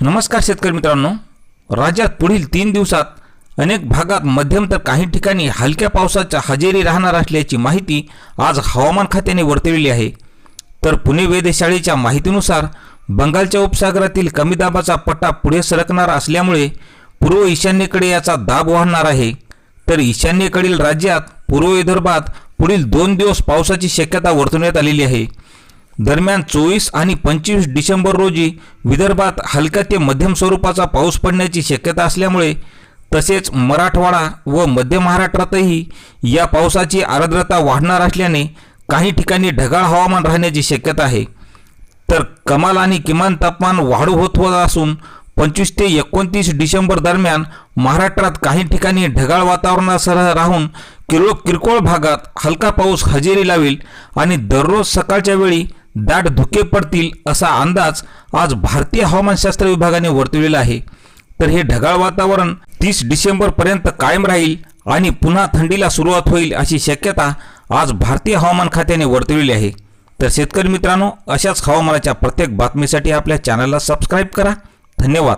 नमस्कार शेतकरी मित्रांनो. राज्यात पुढील तीन दिवसात अनेक भागात मध्यम तर काही ठिकाणी हलक्या पावसाच्या हजेरी राहणार असल्याची माहिती आज हवामान खात्याने वर्तविली आहे. तर पुणे वेधशाळेच्या माहितीनुसार बंगालच्या उपसागरातील कमी दाबाचा पट्टा पुढे सरकणार असल्यामुळे पूर्व ईशान्येकडे याचा दाब वाढणार आहे. तर ईशान्येकडील राज्यात पूर्व विदर्भात पुढील दोन दिवस पावसाची शक्यता वर्तवण्यात आलेली आहे. दरम्यान चोवीस आणि पंचवीस डिसेंबर रोजी विदर्भात हलका ते मध्यम स्वरूपाचा पाऊस पडण्याची शक्यता असल्यामुळे तसेच मराठवाडा व मध्य महाराष्ट्रातही या पावसाची आर्द्रता वाढणार असल्याने काही ठिकाणी ढगाळ हवामान राहण्याची शक्यता आहे. तर कमाल आणि किमान तापमान वाढू होत होत असून पंचवीस ते एकोणतीस डिसेंबर दरम्यान महाराष्ट्रात काही ठिकाणी ढगाळ वातावरणासह राहून किरकोळ किरकोळ भागात हलका पाऊस हजेरी लावेल आणि दररोज सकाळच्या वेळी दाट धुके पडतील असा अंदाज आज भारतीय हवामानशास्त्र विभागाने वर्तवलेला आहे. तर हे ढगाळ वातावरण तीस डिसेंबरपर्यंत कायम राहील आणि पुन्हा थंडीला सुरुवात होईल अशी शक्यता आज भारतीय हवामान खात्याने वर्तविली आहे. तर शेतकरी मित्रांनो अशाच हवामानाच्या प्रत्येक बातमीसाठी आपल्या चॅनलला सबस्क्राईब करा. धन्यवाद.